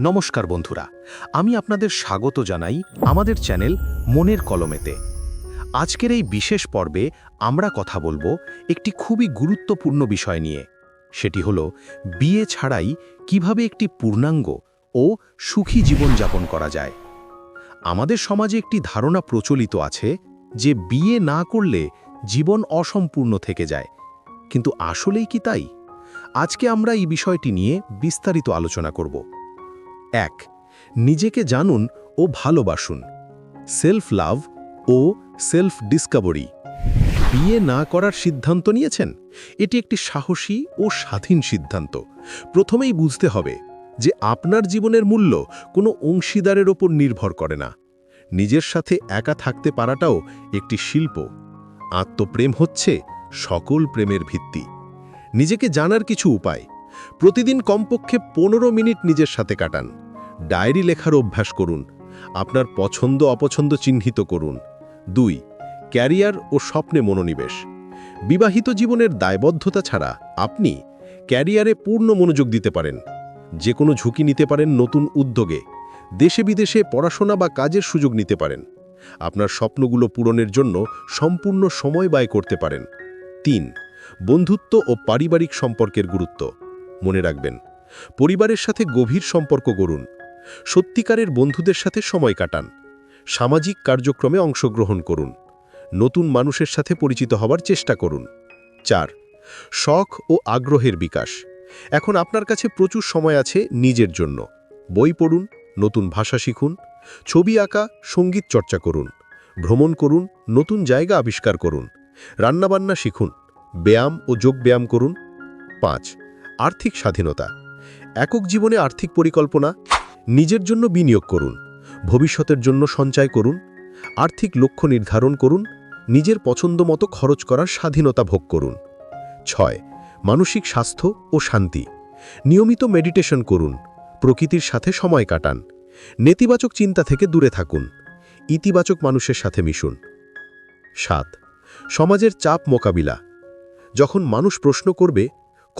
নমস্কার বন্ধুরা, আমি আপনাদের স্বাগত জানাই আমাদের চ্যানেল মনের কলমেতে। আজকের এই বিশেষ পর্বে আমরা কথা বলব একটি খুবই গুরুত্বপূর্ণ বিষয় নিয়ে। সেটি হলো বিয়ে ছাড়াই কীভাবে একটি পূর্ণাঙ্গ ও সুখী জীবনযাপন করা যায়। আমাদের সমাজে একটি ধারণা প্রচলিত আছে যে বিয়ে না করলে জীবন অসম্পূর্ণ থেকে যায়। কিন্তু আসলেই কি তাই? আজকে আমরা এই বিষয়টি নিয়ে বিস্তারিত আলোচনা করব। এক, নিজেকে জানুন ও ভালোবাসুন। সেলফ লাভ ও সেলফ ডিসকভারি বিয়ে না করার সিদ্ধান্ত নিয়েছেন? এটি একটি সাহসী ও স্বাধীন সিদ্ধান্ত। প্রথমেই বুঝতে হবে যে আপনার জীবনের মূল্য কোনো অংশীদারের ওপর নির্ভর করে না। নিজের সাথে একা থাকতে পারাটাও একটি শিল্প। আত্মপ্রেম হচ্ছে সকল প্রেমের ভিত্তি। নিজেকে জানার কিছু উপায়। প্রতিদিন কমপক্ষে পনেরো মিনিট নিজের সাথে কাটান। ডায়েরি লেখার অভ্যাস করুন। আপনার পছন্দ অপছন্দ চিহ্নিত করুন। দুই, ক্যারিয়ার ও স্বপ্নে মনোনিবেশ। বিবাহিত জীবনের দায়বদ্ধতা ছাড়া আপনি ক্যারিয়ারে পূর্ণ মনোযোগ দিতে পারেন। যে কোনো ঝুঁকি নিতে পারেন নতুন উদ্যোগে। দেশে বিদেশে পড়াশোনা বা কাজের সুযোগ নিতে পারেন। আপনার স্বপ্নগুলো পূরণের জন্য সম্পূর্ণ সময় ব্যয় করতে পারেন। তিন, বন্ধুত্ব ও পারিবারিক সম্পর্কের গুরুত্ব। মনে রাখবেন। পরিবারের সাথে গভীর সম্পর্ক গড়ুন। সত্যিকারের বন্ধুদের সাথে সময় কাটান। সামাজিক কার্যক্রমে অংশগ্রহণ করুন। নতুন মানুষের সাথে পরিচিত হওয়ার চেষ্টা করুন। চার, শখ ও আগ্রহের বিকাশ। এখন আপনার কাছে প্রচুর সময় আছে নিজের জন্য। বই পড়ুন, নতুন ভাষা শিখুন, ছবি আঁকা, সংগীত চর্চা করুন, ভ্রমণ করুন, নতুন জায়গা আবিষ্কার করুন, রান্নাবান্না শিখুন, ব্যায়াম ও যোগব্যায়াম করুন। পাঁচ আর্থিক স্বাধীনতা। একক জীবনে আর্থিক পরিকল্পনা, নিজের জন্য বিনিয়োগ করুন, ভবিষ্যতের জন্য সঞ্চয় করুন, আর্থিক লক্ষ্য নির্ধারণ করুন, নিজের পছন্দ মতো খরচ করার স্বাধীনতা ভোগ করুন। ছয়, মানসিক স্বাস্থ্য ও শান্তি। নিয়মিত মেডিটেশন করুন, প্রকৃতির সাথে সময় কাটান, নেতিবাচক চিন্তা থেকে দূরে থাকুন, ইতিবাচক মানুষের সাথে মিশুন। সাত, সমাজের চাপ মোকাবিলা। যখন মানুষ প্রশ্ন করবে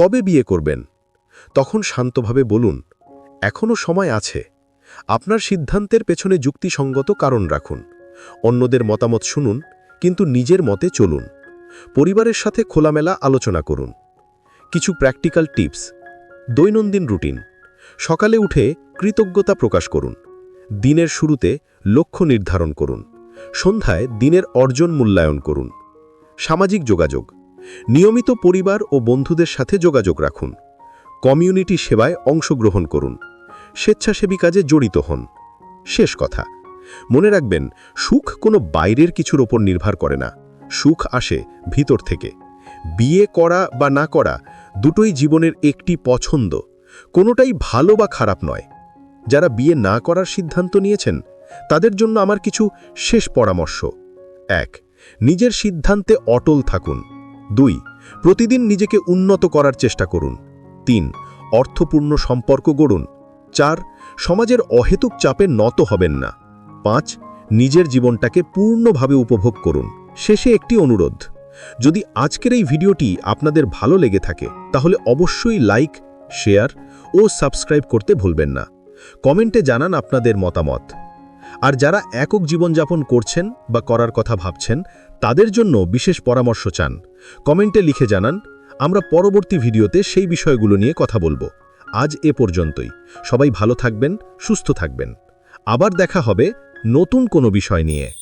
কবে বিয়ে করবেন? তখন শান্তভাবে বলুন এখনও সময় আছে। আপনার সিদ্ধান্তের পেছনে যুক্তিসঙ্গত কারণ রাখুন। অন্যদের মতামত শুনুন, কিন্তু নিজের মতে চলুন। পরিবারের সাথে খোলামেলা আলোচনা করুন। কিছু প্র্যাকটিক্যাল টিপস। দৈনন্দিন রুটিন। সকালে উঠে কৃতজ্ঞতা প্রকাশ করুন। দিনের শুরুতে লক্ষ্য নির্ধারণ করুন। সন্ধ্যায় দিনের অর্জন মূল্যায়ন করুন। সামাজিক যোগাযোগ। নিয়মিত পরিবার ও বন্ধুদের সাথে যোগাযোগ রাখুন। কমিউনিটি সেবায় অংশগ্রহণ করুন। স্বেচ্ছাসেবী কাজে জড়িত হন। শেষ কথা, মনে রাখবেন, সুখ কোনো বাইরের কিছুর ওপর নির্ভর করে না। সুখ আসে ভিতর থেকে। বিয়ে করা বা না করা দুটোই জীবনের একটি পছন্দ। কোনোটাই ভালো বা খারাপ নয়। যারা বিয়ে না করার সিদ্ধান্ত নিয়েছেন, তাদের জন্য আমার কিছু শেষ পরামর্শ। এক, নিজের সিদ্ধান্তে অটল থাকুন। দুই, প্রতিদিন নিজেকে উন্নত করার চেষ্টা করুন। তিন, অর্থপূর্ণ সম্পর্ক গড়ুন। চার, সমাজের অহেতুক চাপে নত হবেন না। পাঁচ, নিজের জীবনটাকে পূর্ণভাবে উপভোগ করুন। শেষে একটি অনুরোধ, যদি আজকের এই ভিডিওটি আপনাদের ভালো লেগে থাকে, তাহলে অবশ্যই লাইক, শেয়ার ও সাবস্ক্রাইব করতে ভুলবেন না। কমেন্টে জানান আপনাদের মতামত। আর যারা একক জীবনযাপন করছেন বা করার কথা ভাবছেন, তাদের জন্য বিশেষ পরামর্শ চান। কমেন্টে লিখে জানান, আমরা পরবর্তী ভিডিওতে সেই বিষয়গুলো নিয়ে কথা বলব। আজ এ পর্যন্তই। সবাই ভালো থাকবেন, সুস্থ থাকবেন। আবার দেখা হবে নতুন কোনো বিষয় নিয়ে।